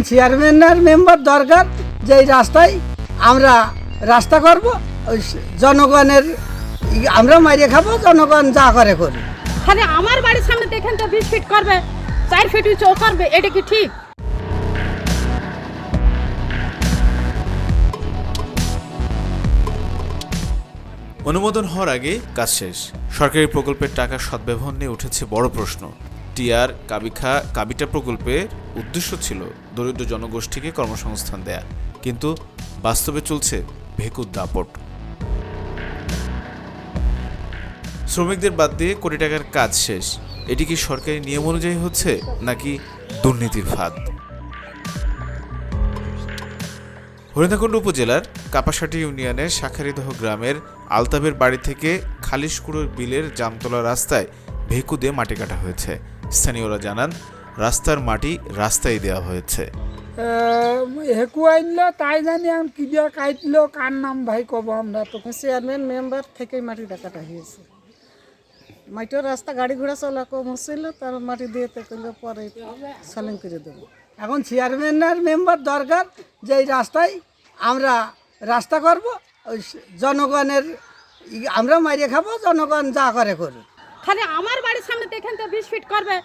এখন চেয়ারম্যানের মেম্বার দরকার যে এই রাস্তায় আমরা রাস্তা করব ওই জনগণের আমরা মারিয়ে খাব জনগণ যা করে করি খালি আমার বাড়ির সামনে দেখেন তো বিশ ফিট করবে চার ফিট উঁচু ও করবে এটা কি ঠিক? অনুমোদন হওয়ার আগে কাজ শেষ। সরকারি প্রকল্পের টাকা সদ্ব্যবহার নিয়ে উঠেছে বড় প্রশ্ন। টিআর কাবিখা কাবিটা প্রকল্পের উদ্দেশ্য ছিল দরিদ্র জনগোষ্ঠীকে কর্মসংস্থান দেয়া, কিন্তু বাস্তবে চলছে ভেকুর দাপট। শ্রমিকদের বাদ দিয়ে কোটি টাকার কাজ শেষ, এটি কি সরকারি নিয়ম অনুযায়ী হচ্ছে, নাকি দুর্নীতির ফাঁদ? হরিণাকুণ্ড উপজেলার কাপাসাটি ইউনিয়নের শাখারিদহ গ্রামের আলতাবের বাড়ি থেকে খালিশকুড়োর বিলের জামতলা রাস্তায় ভেকু দিয়ে মাটি কাটা হয়েছে। স্থানীয়রা জানান রাস্তার মাটি রাস্তায় দেওয়া হয়েছে। হেকু আইনলো তাই জানি আমি কি দিয়ে কাটলো কার নাম ভাই কব আমরা। তো চেয়ারম্যান মেম্বার থেকে মাটিটা কাটা হয়েছে। মাটির রাস্তা গাড়ি ঘোড়া চলা কম হচ্ছিল তার মাটি দিয়ে করলে পরে সলিং করে দেবো। এখন চেয়ারম্যানের মেম্বার দরকার যে এই রাস্তায় আমরা রাস্তা করব ওই জনগণের আমরা মারিয়ে খাব জনগণ যা করে করি খালি আমার বাড়ির সামনে দেখেন তো বিশ ফিট করবে।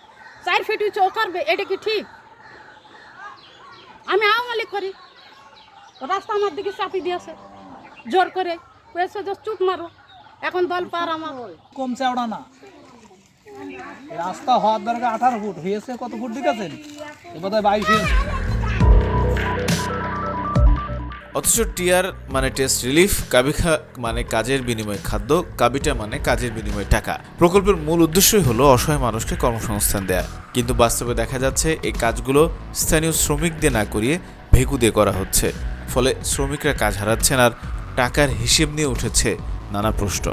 চার ফিট উঁচু করবে, এটা কি ঠিক? আমি আওয়ামী লীগ করি। রাস্তা আমার দিকে চাপি দিয়েছে, জোর করে। কয়েছে যে চুপ মারো, এখন দল পার আমার। কমছে ওড়া না। রাস্তা হওয়ার দরকার আঠারো ফুট, হয়েছে কত ফুট দিকে এ এবার বাইশ ইঞ্চ। অথচ টিয়ার মানে টেস্ট রিলিফ, কাবিখা মানে কাজের বিনিময়ে খাদ্য, কাবিটা মানে কাজের বিনিময়ে টাকা। প্রকল্পের মূল উদ্দেশ্যই হলো অসহায় মানুষকে কর্মসংস্থান দেয়া। কিন্তু বাস্তবে দেখা যাচ্ছে এই কাজগুলো স্থানীয় শ্রমিকদের না করিয়ে ভেকু দিয়ে করা হচ্ছে। ফলে শ্রমিকরা কাজ হারাচ্ছেন আর টাকার হিসেব নিয়ে উঠেছে নানা প্রশ্ন।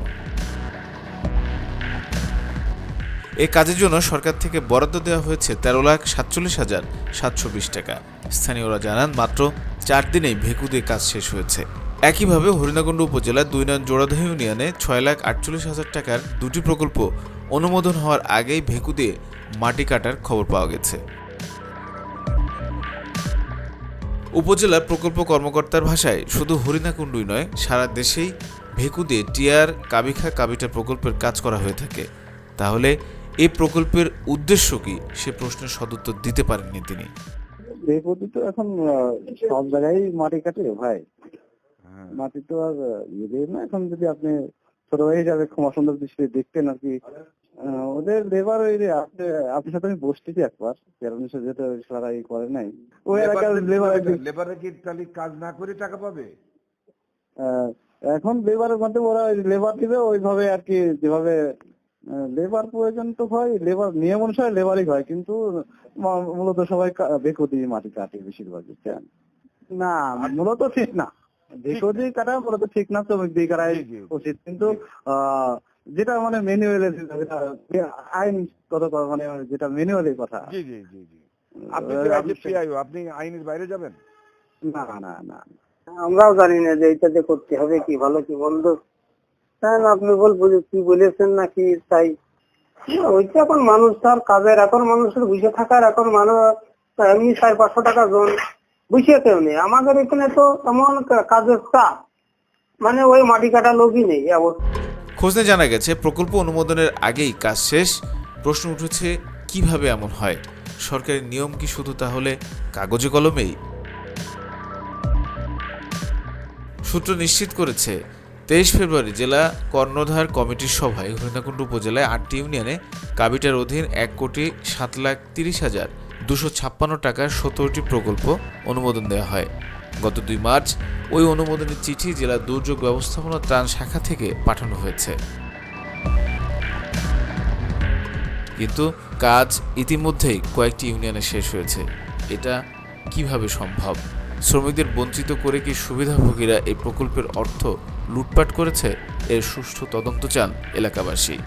এই কাজের জন্য সরকার থেকে বরাদ্দ দেওয়া হয়েছে তেরো লাখ সাতচল্লিশ হাজার সাতশো বিশ টাকা। স্থানীয়রা জানান, মাত্র চার দিনেই ভেকু দিয়ে কাজ শেষ হয়েছে। একইভাবে হরিণাকুণ্ড উপজেলার দুই নয়ন জোড়াদহ ইউনিয়নে ছয় লাখ আটচল্লিশ হাজার টাকার দুটি প্রকল্প অনুমোদন হওয়ার আগেই ভেকু দিয়ে মাটি কাটার খবর পাওয়া গেছে। উপজেলার প্রকল্প কর্মকর্তার ভাষায় শুধু হরিণাকুণ্ডুই নয়, সারা দেশেই ভেকু দিয়ে টিআর কাবিখা, কাবিটা প্রকল্পের কাজ করা হয়ে থাকে। তাহলে এই প্রকল্পের উদ্দেশ্য কি? সে প্রশ্নের সদুত্তর দিতে পারেননি তিনি। বেপতি তো এখন সব জায়গায় মাটি কাটে ভাই। মাটি তো আর ইয়ে দিয়ে না এখন যদি আপনি ছোট ভাই হিসাবে ক্ষমা সুন্দর দৃষ্টি দেখতেন আর কি ওদের লেবার ওই যে আপনি আপনার সাথে আমি বসতেছি একবার চেয়ারম্যান সাথে যেটা সারা ই করে নাই। ওই এলাকার লেবার লেবারে কি। তাহলে কাজ না করে টাকা পাবে? এখন লেবারের মধ্যে ওরা লেবার দিবে ওইভাবে আর কি যেভাবে লেবার প্রয়োজন তো হয় লেবার নিয়ম অনুসারে লেবারই হয় কিন্তু ম- মূলত সবাই কা- বেকো মাটি কাটে বেশিরভাগ বুঝছেন না মূলত ঠিক না। বেকো কাটা মূলত ঠিক না শ্রমিক দিয়ে কাটাই। উচিত। কিন্তু আহ, যেটা মানে ম্যানুয়ালি আইনগত মানে যেটা ম্যানুয়ালি কথা। জি জি জি জি। আপনি PIO, আপনি আইনের বাইরে যাবেন? না না না আমরাও জানি না যে এইটাতে করতে হবে কি ভালো কি মন্দ হ্যাঁ আপনি কি বলেছেন নাকি তাই? ওইটা এখন মানুষ তার কাজের, এখন মানুষের বুঝে থাকার, এখন মানুষ এমনি সাড়ে পাঁচশো টাকা জন বুঝিয়ে কেউ নেই আমাদের এখানে তো এমন কাজের চাপ। মানে ওই মাটি কাটা লোকই নেই খোঁজে জানা গেছে, প্রকল্প অনুমোদনের আগেই কাজ শেষ। প্রশ্ন উঠেছে, কীভাবে এমন হয়? সরকারের নিয়ম কি শুধু তাহলে কাগজে কলমেই? সূত্র নিশ্চিত করেছে তেইশ ফেব্রুয়ারি জেলা কর্ণধার কমিটির সভায় হরিণাকুণ্ড উপজেলায় আটটি ইউনিয়নে কাবিটার অধীন এক কোটি সাত লাখ তিরিশ হাজার দুশো ছাপ্পান্ন টাকার সতেরোটি প্রকল্প অনুমোদন দেওয়া হয়। গত দুই মার্চ ওই অনুমোদনের চিঠি জেলা দুর্যোগ ব্যবস্থাপনা ত্রাণ শাখা থেকে পাঠানো হয়েছে। কিন্তু কাজ ইতিমধ্যেই কয়েকটি ইউনিয়নে শেষ হয়েছে। এটা কীভাবে সম্ভব? শ্রমিকদের বঞ্চিত করে কি সুবিধাভোগীরা এই প্রকল্পের অর্থ লুটপাট করেছে? এর সুষ্ঠু তদন্ত চান এলাকাবাসী।